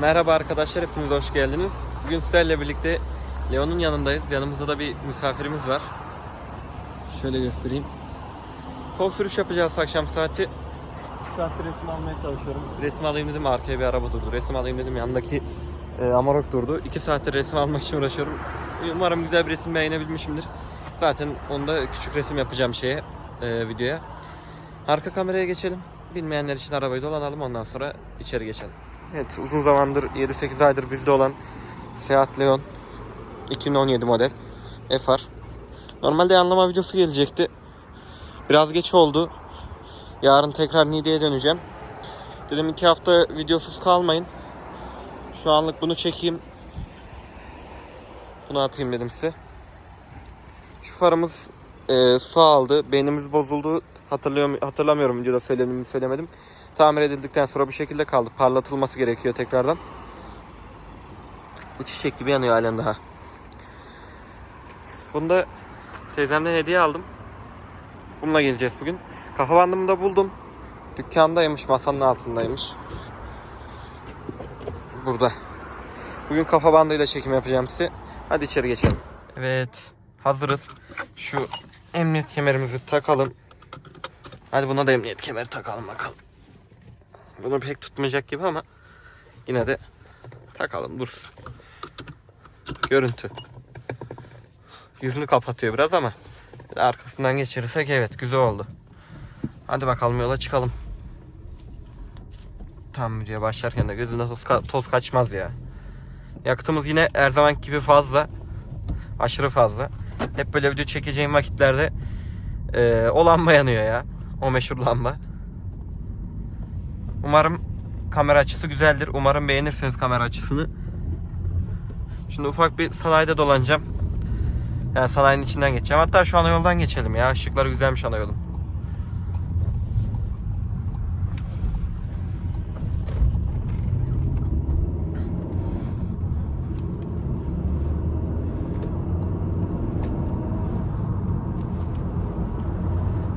Merhaba arkadaşlar, hepiniz hoş geldiniz. Bugün sizlerle birlikte Leon'un yanındayız. Yanımızda da bir misafirimiz var. Şöyle göstereyim. Kol sürüş yapacağız akşam saati. 2 saattir resim almaya çalışıyorum. Resim alayım dedim, arkaya bir araba durdu. Resim alayım dedim, yanındaki e, Amarok durdu. 2 saattir resim almak için uğraşıyorum. Umarım güzel bir resim beğenebilmişimdir. Zaten onda küçük resim yapacağım şeye, e, videoya. Arka kameraya geçelim. Bilmeyenler için arabayı dolanalım ondan sonra içeri geçelim. Evet uzun zamandır 7-8 aydır bizde olan Seat Leon 2017 model FR. Normalde yanlama videosu gelecekti. Biraz geç oldu. Yarın tekrar Niğde'ye döneceğim. Dedim iki hafta videosuz kalmayın. Şu anlık bunu çekeyim. Bunu atayım dedim size. Şu farımız e, su aldı. Beynimiz bozuldu. Hatırlıyorum, hatırlamıyorum videoda söyledim söylemedim. Tamir edildikten sonra bu şekilde kaldı. Parlatılması gerekiyor tekrardan. Bu çiçek gibi yanıyor halen daha. Bunu da teyzemden hediye aldım. Bununla geleceğiz bugün. Kafa bandımı da buldum. Dükkandaymış, masanın altındaymış. Burada. Bugün kafa bandıyla çekim yapacağım size. Hadi içeri geçelim. Evet, hazırız. Şu emniyet kemerimizi takalım. Hadi buna da emniyet kemeri takalım bakalım. Bunu pek tutmayacak gibi ama yine de takalım dursun. Görüntü. Yüzünü kapatıyor biraz ama arkasından geçirirsek evet güzel oldu. Hadi bakalım yola çıkalım. Tam videoya başlarken de gözüne toz, ka- toz kaçmaz ya. Yakıtımız yine her zaman gibi fazla. Aşırı fazla. Hep böyle video çekeceğim vakitlerde eee o lamba yanıyor ya. O meşhur lamba. Umarım kamera açısı güzeldir. Umarım beğenirsiniz kamera açısını. Şimdi ufak bir sanayide dolanacağım. Yani sanayinin içinden geçeceğim. Hatta şu ana yoldan geçelim ya. Işıkları güzelmiş ana yolun.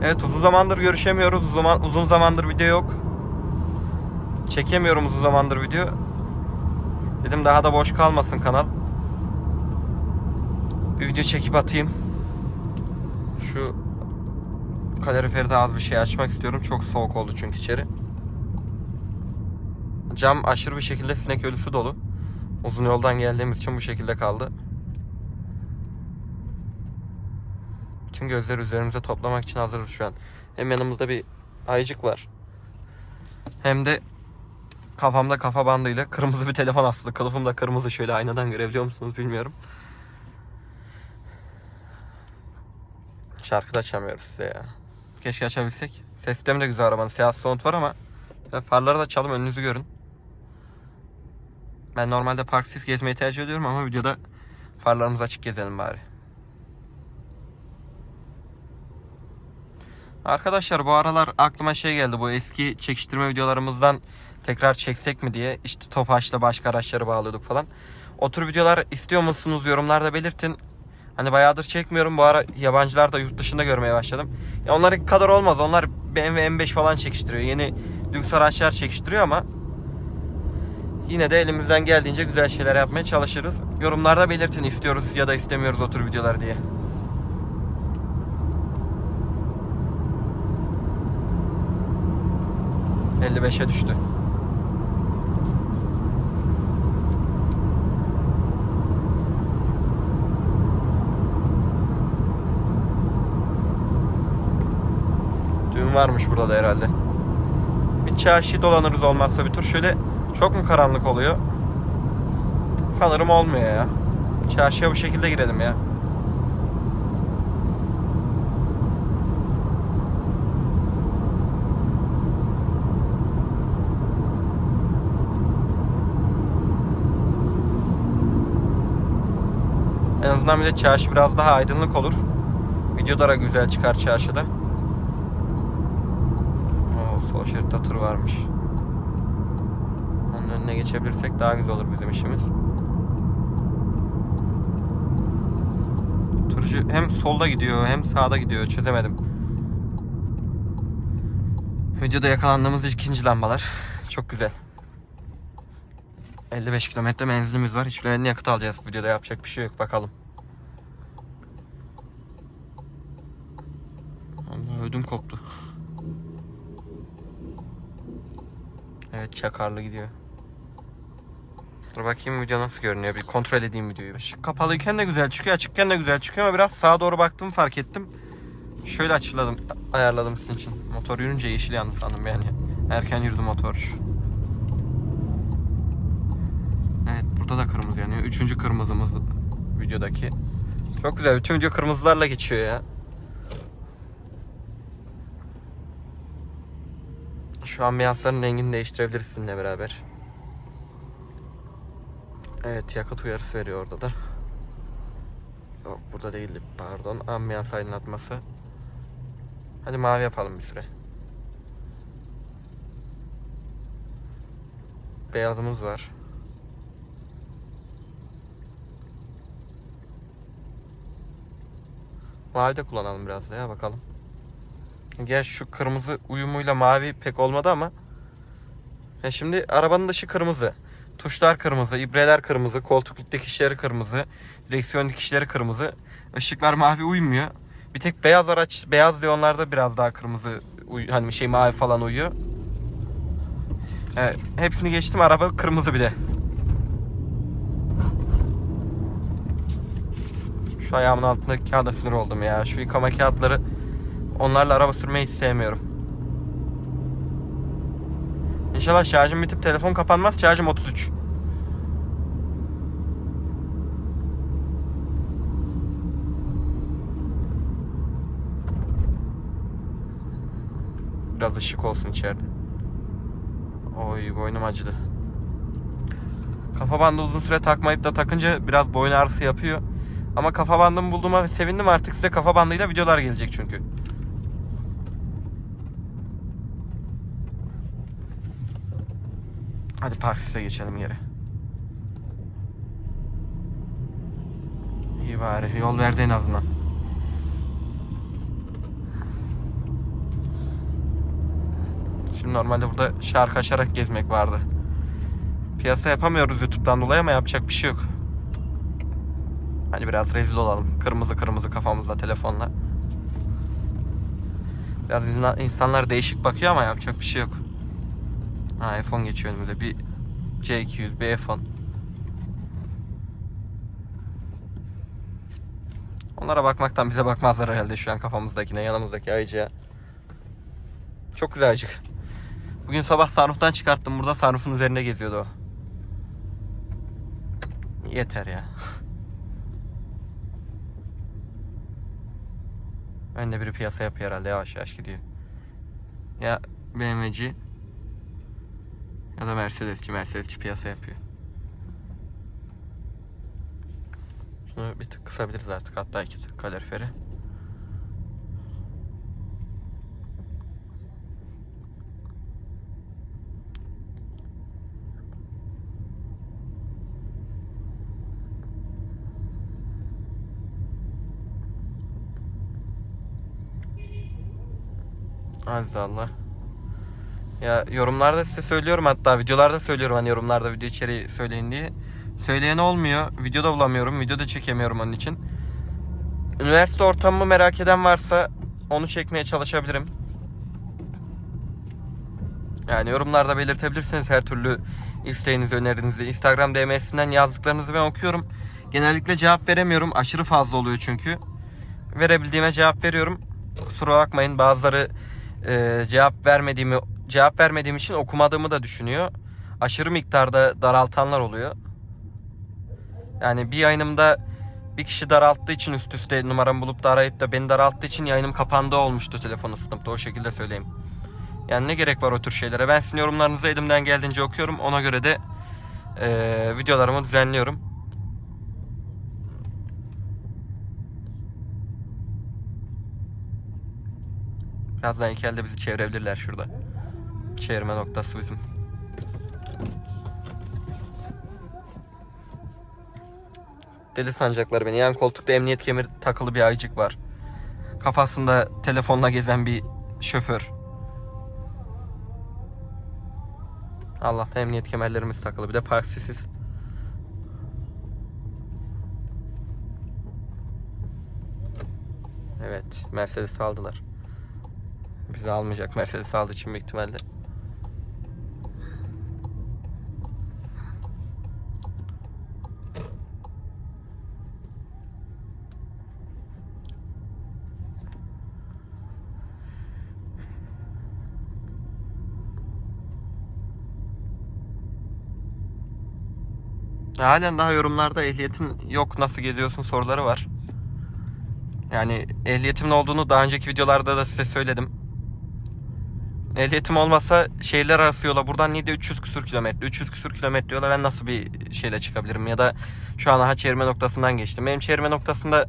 Evet uzun zamandır görüşemiyoruz. Uzun, uzun zamandır video yok. Çekemiyorum uzun zamandır video. Dedim daha da boş kalmasın kanal. Bir video çekip atayım. Şu kaloriferi de az bir şey açmak istiyorum. Çok soğuk oldu çünkü içeri. Cam aşırı bir şekilde sinek ölüsü dolu. Uzun yoldan geldiğimiz için bu şekilde kaldı. Bütün gözleri üzerimize toplamak için hazırız şu an. Hem yanımızda bir ayıcık var. Hem de kafamda kafa bandıyla kırmızı bir telefon asılı. Kılıfım da kırmızı şöyle aynadan görebiliyor musunuz bilmiyorum. Şarkı da açamıyoruz size ya. Keşke açabilsek. Ses sistemi de güzel arabanın. Seat Sound var ama farları da açalım önünüzü görün. Ben normalde parksiz gezmeyi tercih ediyorum ama videoda farlarımız açık gezelim bari. Arkadaşlar bu aralar aklıma şey geldi bu eski çekiştirme videolarımızdan tekrar çeksek mi diye işte Tofaş'la başka araçları bağlıyorduk falan. O tür videolar istiyor musunuz yorumlarda belirtin. Hani bayağıdır çekmiyorum bu ara yabancılar da yurt dışında görmeye başladım. Ya onların kadar olmaz onlar BMW M5 falan çekiştiriyor yeni lüks araçlar çekiştiriyor ama yine de elimizden geldiğince güzel şeyler yapmaya çalışırız. Yorumlarda belirtin istiyoruz ya da istemiyoruz o tür videolar diye. ...55'e düştü. Varmış burada da herhalde. Bir çarşı dolanırız olmazsa bir tur. Şöyle çok mu karanlık oluyor? Sanırım olmuyor ya. Çarşıya bu şekilde girelim ya. En azından bir de çarşı biraz daha aydınlık olur. Videolara güzel çıkar çarşıda. Sol şeritte tır varmış. Onun önüne geçebilirsek daha güzel olur bizim işimiz. Turcu hem solda gidiyor hem sağda gidiyor çözemedim. Videoda yakalandığımız ikinci lambalar. Çok güzel. 55 kilometre menzilimiz var. Hiçbirine yakıt alacağız. Videoda yapacak bir şey yok. Bakalım. Allah ödüm koptu. Evet çakarlı gidiyor. Dur bakayım video nasıl görünüyor. Bir kontrol edeyim videoyu. Işık kapalıyken de güzel çıkıyor. Açıkken de güzel çıkıyor ama biraz sağa doğru baktım fark ettim. Şöyle açıladım. Ayarladım sizin için. Motor yürünce yeşil yandı sandım yani. Erken yürüdü motor. Evet burada da kırmızı yanıyor. Üçüncü kırmızımız videodaki. Çok güzel. Bütün video kırmızılarla geçiyor ya. Şu ambiyansların rengini değiştirebiliriz sizinle beraber. Evet yakıt uyarısı veriyor orada da. Yok burada değildi pardon. Ambiyans aydınlatması. Hadi mavi yapalım bir süre. Beyazımız var. Mavi de kullanalım biraz da ya bakalım. Gerçi şu kırmızı uyumuyla mavi pek olmadı ama. Ya şimdi arabanın dışı kırmızı. Tuşlar kırmızı, ibreler kırmızı, koltuk dikişleri kırmızı, direksiyon dikişleri kırmızı. Işıklar mavi uymuyor. Bir tek beyaz araç, beyaz diyonlarda biraz daha kırmızı hani şey mavi falan uyuyor. Evet, hepsini geçtim araba kırmızı bir de. Şu ayağımın altındaki kağıda sinir oldum ya. Şu yıkama kağıtları onlarla araba sürmeyi hiç sevmiyorum. İnşallah şarjım bitip telefon kapanmaz. Şarjım 33. Biraz ışık olsun içeride. Oy boynum acıdı. Kafa bandı uzun süre takmayıp da takınca biraz boyun ağrısı yapıyor. Ama kafa bandımı bulduğuma sevindim artık size kafa bandıyla videolar gelecek çünkü. Hadi Parksis'e geçelim yere. İyi bari yol verdi en azından. Şimdi normalde burada şarkı açarak gezmek vardı. Piyasa yapamıyoruz YouTube'dan dolayı ama yapacak bir şey yok. Hadi biraz rezil olalım. Kırmızı kırmızı kafamızda telefonla. Biraz insan- insanlar değişik bakıyor ama yapacak bir şey yok. Ha iPhone geçiyor önümüze. Bir C200, bir iPhone. Onlara bakmaktan bize bakmazlar herhalde şu an kafamızdakine, yanımızdaki ayıcıya. Çok güzel ayıcık. Bugün sabah sunroof'tan çıkarttım. Burada sunroof'un üzerinde geziyordu o. Yeter ya. Önde biri piyasa yapıyor herhalde yavaş yavaş gidiyor. Ya BMW'ci ya da Mercedesçi Mercedesçi piyasa yapıyor. Şunu bir tık kısabiliriz artık hatta iki tık kaloriferi. Aziz Allah. Ya yorumlarda size söylüyorum hatta videolarda söylüyorum hani yorumlarda video içeriği söyleyin diye. Söyleyen olmuyor. Videoda bulamıyorum. Videoda çekemiyorum onun için. Üniversite ortamımı merak eden varsa onu çekmeye çalışabilirim. Yani yorumlarda belirtebilirsiniz her türlü isteğinizi, önerinizi. Instagram DM'sinden yazdıklarınızı ben okuyorum. Genellikle cevap veremiyorum. Aşırı fazla oluyor çünkü. Verebildiğime cevap veriyorum. Kusura bakmayın bazıları e, cevap vermediğimi cevap vermediğim için okumadığımı da düşünüyor. Aşırı miktarda daraltanlar oluyor. Yani bir yayınımda bir kişi daralttığı için üst üste numaramı bulup da arayıp da beni daralttığı için yayınım kapandı olmuştu telefonu sınıfta o şekilde söyleyeyim. Yani ne gerek var o tür şeylere? Ben sizin yorumlarınızı elimden geldiğince okuyorum. Ona göre de e, videolarımı düzenliyorum. Birazdan ilk elde bizi çevirebilirler şurada. Çevirme noktası bizim. Deli sancaklar beni. Yan koltukta emniyet kemeri takılı bir ayıcık var. Kafasında telefonla gezen bir şoför. Allah'tan emniyet kemerlerimiz takılı. Bir de park sisiz. Evet, Mercedes aldılar. Bizi almayacak Mercedes aldığı için büyük ihtimalle. Halen daha yorumlarda ehliyetin yok nasıl geziyorsun soruları var. Yani ehliyetimin olduğunu daha önceki videolarda da size söyledim. Ehliyetim olmasa şehirler arası yola buradan Niğde 300 küsür kilometre. 300 küsür kilometre yola ben nasıl bir şeyle çıkabilirim? Ya da şu an aha çevirme noktasından geçtim. Benim çevirme noktasında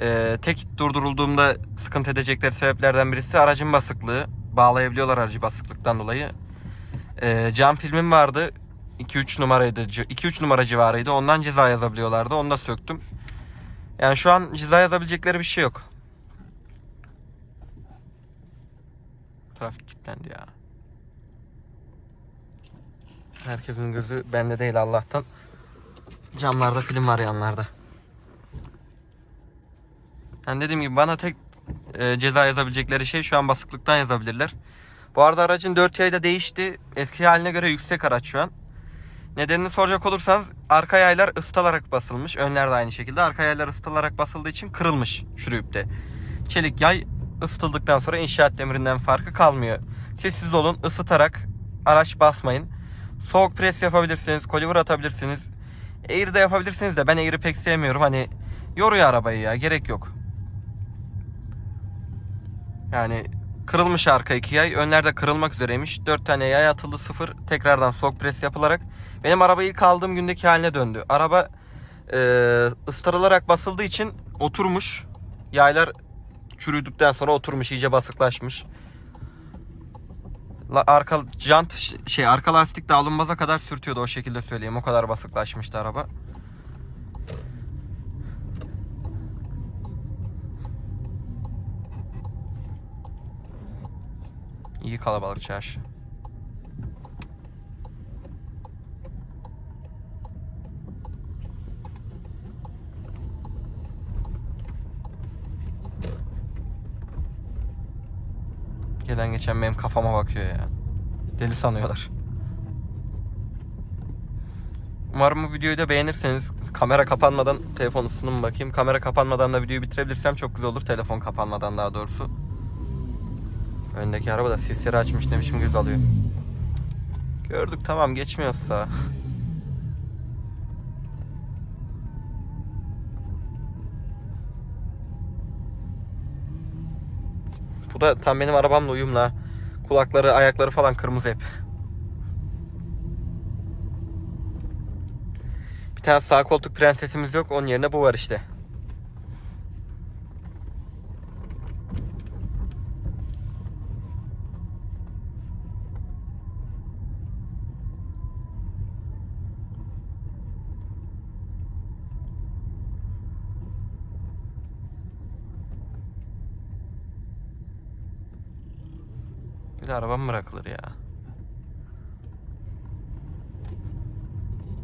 e, tek durdurulduğumda sıkıntı edecekleri sebeplerden birisi aracın basıklığı. Bağlayabiliyorlar aracı basıklıktan dolayı. E, cam filmim vardı. 2-3 numaraydı. 2-3 numara civarıydı. Ondan ceza yazabiliyorlardı. Onu da söktüm. Yani şu an ceza yazabilecekleri bir şey yok. Trafik kilitlendi ya. Herkesin gözü bende değil Allah'tan. Camlarda film var yanlarda. Yani dediğim gibi bana tek e, ceza yazabilecekleri şey şu an basıklıktan yazabilirler. Bu arada aracın 4 yayda değişti. Eski haline göre yüksek araç şu an. Nedenini soracak olursanız arka yaylar ısıtılarak basılmış. Önler de aynı şekilde. Arka yaylar ısıtılarak basıldığı için kırılmış şürüpte. Çelik yay ısıtıldıktan sonra inşaat demirinden farkı kalmıyor. Sessiz olun, ısıtarak araç basmayın. Soğuk pres yapabilirsiniz, koliver atabilirsiniz. Air de yapabilirsiniz de ben Air'i pek sevmiyorum. Hani yoruyor arabayı ya, gerek yok. Yani kırılmış arka iki yay. Önler de kırılmak üzereymiş. 4 tane yay atıldı sıfır. Tekrardan soğuk pres yapılarak. Benim araba ilk aldığım gündeki haline döndü. Araba e, ıstırılarak basıldığı için oturmuş. Yaylar çürüdükten sonra oturmuş. iyice basıklaşmış. La, arka jant şey arka lastik de alınmaza kadar sürtüyordu o şekilde söyleyeyim. O kadar basıklaşmıştı araba. İyi kalabalık çarşı. Gelen geçen benim kafama bakıyor ya. Deli sanıyorlar. Umarım bu videoyu da beğenirseniz kamera kapanmadan telefon ısınım bakayım. Kamera kapanmadan da videoyu bitirebilirsem çok güzel olur. Telefon kapanmadan daha doğrusu. Öndeki araba da sisleri açmış ne biçim göz alıyor. Gördük tamam geçmiyorsa. Bu da tam benim arabamla uyumla. Kulakları, ayakları falan kırmızı hep. Bir tane sağ koltuk prensesimiz yok. Onun yerine bu var işte. Bir de arabam bırakılır ya.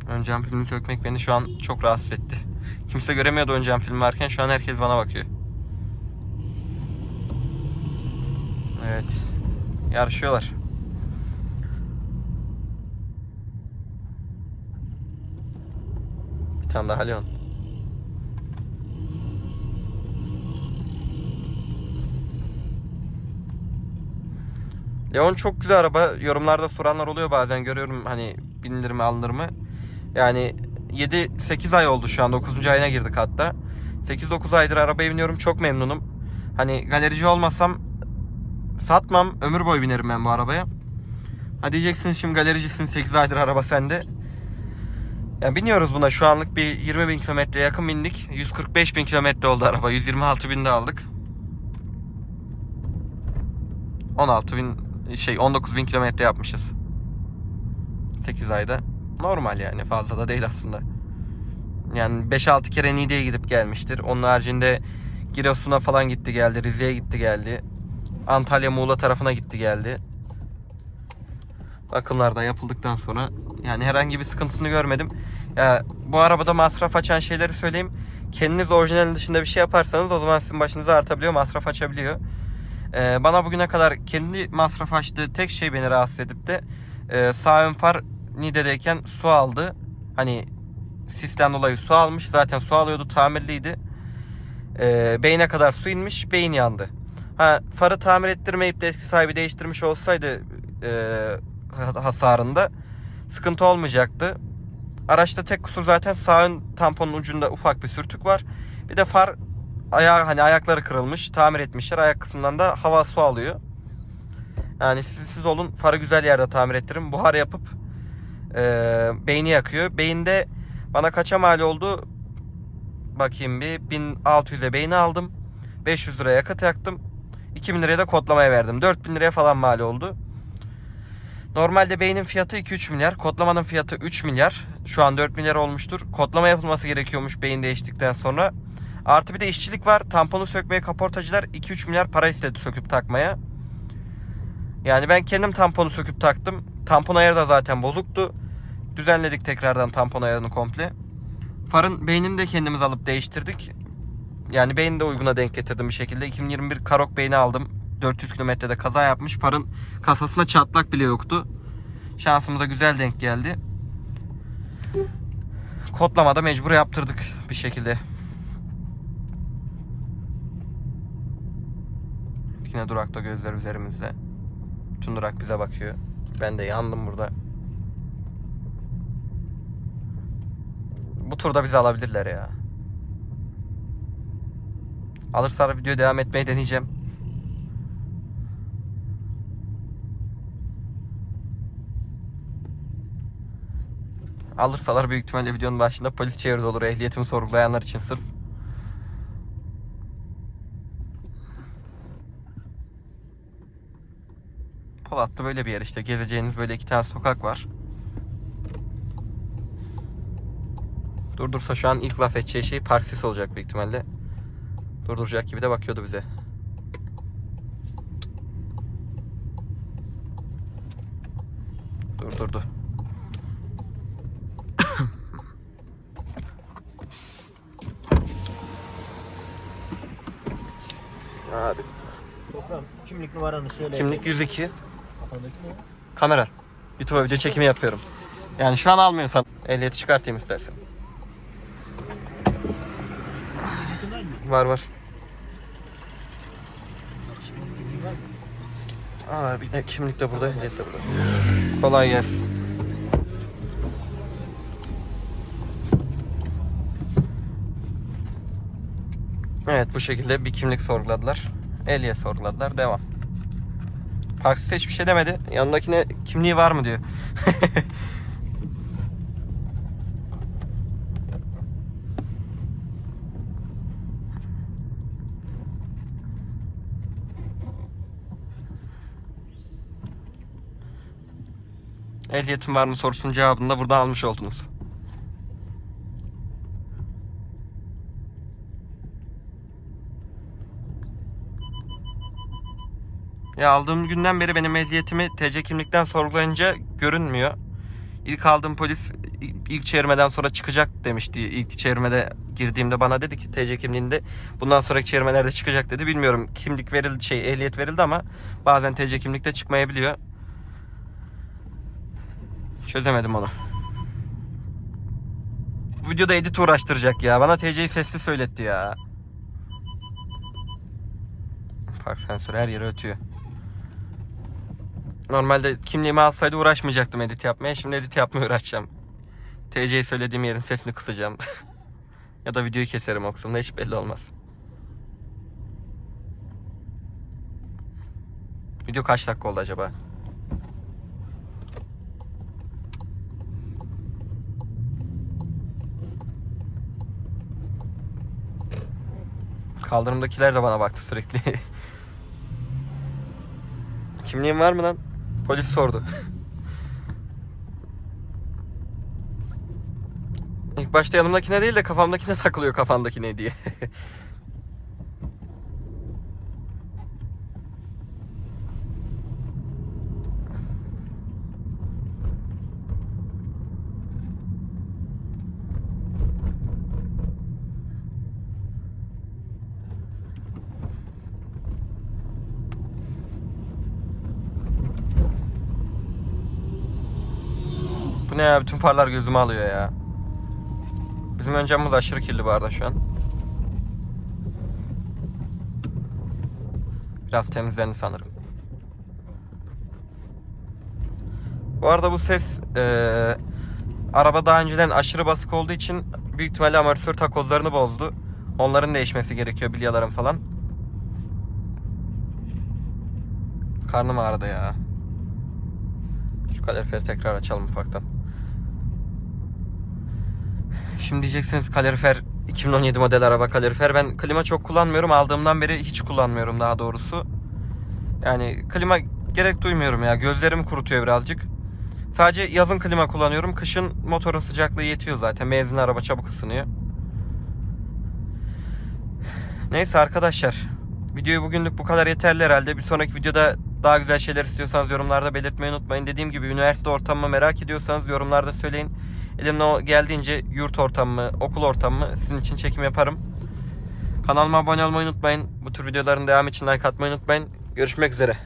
Ön cam filmi sökmek beni şu an çok rahatsız etti. Kimse göremiyordu ön cam filmi varken şu an herkes bana bakıyor. Evet. Yarışıyorlar. Bir tane daha Leon. Leon çok güzel araba. Yorumlarda soranlar oluyor bazen. Görüyorum hani binilir mi alınır mı. Yani 7-8 ay oldu şu an. 9. ayına girdik hatta. 8-9 aydır arabaya biniyorum. Çok memnunum. Hani galerici olmasam satmam. Ömür boyu binerim ben bu arabaya. Ha diyeceksiniz şimdi galericisin 8 aydır araba sende. Yani biniyoruz buna şu anlık bir 20 bin kilometre yakın bindik. 145 bin kilometre oldu araba. 126 binde aldık. 16 bin şey 19 bin kilometre yapmışız. 8 ayda. Normal yani fazla da değil aslında. Yani 5-6 kere Niğde'ye gidip gelmiştir. Onun haricinde Giresun'a falan gitti geldi. Rize'ye gitti geldi. Antalya Muğla tarafına gitti geldi. Bakımlar da yapıldıktan sonra yani herhangi bir sıkıntısını görmedim. Ya, bu arabada masraf açan şeyleri söyleyeyim. Kendiniz orijinalin dışında bir şey yaparsanız o zaman sizin başınıza artabiliyor, masraf açabiliyor. Ee, bana bugüne kadar kendi masraf açtığı tek şey beni rahatsız edip de e, sağ ön far Nide'deyken su aldı. Hani sisten dolayı su almış. Zaten su alıyordu tamirliydi. Ee, beyne kadar su inmiş. Beyin yandı. Ha, farı tamir ettirmeyip de eski sahibi değiştirmiş olsaydı e, hasarında sıkıntı olmayacaktı. Araçta tek kusur zaten sağ ön tamponun ucunda ufak bir sürtük var. Bir de far ayağı hani ayakları kırılmış. Tamir etmişler. Ayak kısmından da hava su alıyor. Yani siz, siz olun farı güzel yerde tamir ettirin. Buhar yapıp e, beyni yakıyor. Beyinde bana kaça mal oldu? Bakayım bir 1600'e beyni aldım. 500 liraya yakıt yaktım. 2000 liraya da kodlamaya verdim. 4000 liraya falan mal oldu. Normalde beynin fiyatı 2-3 milyar. Kodlamanın fiyatı 3 milyar. Şu an 4 milyar olmuştur. Kodlama yapılması gerekiyormuş beyin değiştikten sonra. Artı bir de işçilik var. Tamponu sökmeye kaportacılar 2-3 milyar para istedi söküp takmaya. Yani ben kendim tamponu söküp taktım. Tampon ayarı da zaten bozuktu. Düzenledik tekrardan tampon ayarını komple. Farın beynini de kendimiz alıp değiştirdik. Yani beyni de uyguna denk getirdim bir şekilde. 2021 Karok beyni aldım. 400 kilometrede kaza yapmış. Farın kasasında çatlak bile yoktu. Şansımıza güzel denk geldi. Kodlamada mecbur yaptırdık bir şekilde. Yine durakta gözler üzerimizde. Bütün durak bize bakıyor. Ben de yandım burada. Bu turda bizi alabilirler ya. Alırsa video devam etmeyi deneyeceğim. Alırsalar büyük ihtimalle videonun başında polis çevirdi olur ehliyetimi sorgulayanlar için sırf. Polat'ta böyle bir yer işte. Gezeceğiniz böyle iki tane sokak var. Durdursa şu an ilk laf edeceği şey parksis olacak büyük ihtimalle. Durduracak gibi de bakıyordu bize. Durdurdu. Abi Toprağım kimlik numaranı söyle. kimlik 102. Kafandaki? Kamera. YouTube'a video çekimi yapıyorum. Yani şu an almıyorsan ehliyeti çıkartayım istersen. Var? Var? Aa bir de kimlik de burada, ehliyet de burada. Kolay gelsin. Evet bu şekilde bir kimlik sorguladılar. Ehliyet sorguladılar. Devam. Parksız hiçbir şey demedi. Yanındakine kimliği var mı diyor. Ehliyetin var mı sorusunun cevabını da buradan almış oldunuz. Ya aldığım günden beri benim ehliyetimi TC kimlikten sorgulayınca görünmüyor. İlk aldığım polis ilk çevirmeden sonra çıkacak demişti. İlk çevirmede girdiğimde bana dedi ki TC kimliğinde bundan sonraki çevirmelerde çıkacak dedi. Bilmiyorum kimlik verildi şey ehliyet verildi ama bazen TC kimlikte çıkmayabiliyor. Çözemedim onu. Bu videoda edit uğraştıracak ya. Bana TC'yi sesli söyletti ya. Park sensörü her yere ötüyor. Normalde kimliğimi alsaydı uğraşmayacaktım edit yapmaya. Şimdi edit yapmaya uğraşacağım. TC'yi söylediğim yerin sesini kısacağım. ya da videoyu keserim o kısımda hiç belli olmaz. Video kaç dakika oldu acaba? Kaldırımdakiler de bana baktı sürekli. Kimliğin var mı lan? Polis sordu. İlk başta yanımdakine değil de kafamdakine takılıyor kafandakine diye. Ne ya bütün farlar gözüme alıyor ya. Bizim ön camımız aşırı kirli bu arada şu an. Biraz temizlendi sanırım. Bu arada bu ses eee, araba daha önceden aşırı basık olduğu için büyük ihtimalle amortisör takozlarını bozdu. Onların değişmesi gerekiyor bilyaların falan. Karnım ağrıdı ya. Şu kaloriferi tekrar açalım ufaktan. Şimdi diyeceksiniz kalorifer 2017 model araba kalorifer. Ben klima çok kullanmıyorum. Aldığımdan beri hiç kullanmıyorum daha doğrusu. Yani klima gerek duymuyorum ya. Gözlerimi kurutuyor birazcık. Sadece yazın klima kullanıyorum. Kışın motorun sıcaklığı yetiyor zaten. Benzinli araba çabuk ısınıyor. Neyse arkadaşlar. Videoyu bugünlük bu kadar yeterli herhalde. Bir sonraki videoda daha güzel şeyler istiyorsanız yorumlarda belirtmeyi unutmayın. Dediğim gibi üniversite ortamımı merak ediyorsanız yorumlarda söyleyin. Elimden o geldiğince yurt ortamı, okul ortamı sizin için çekim yaparım. Kanalıma abone olmayı unutmayın. Bu tür videoların devamı için like atmayı unutmayın. Görüşmek üzere.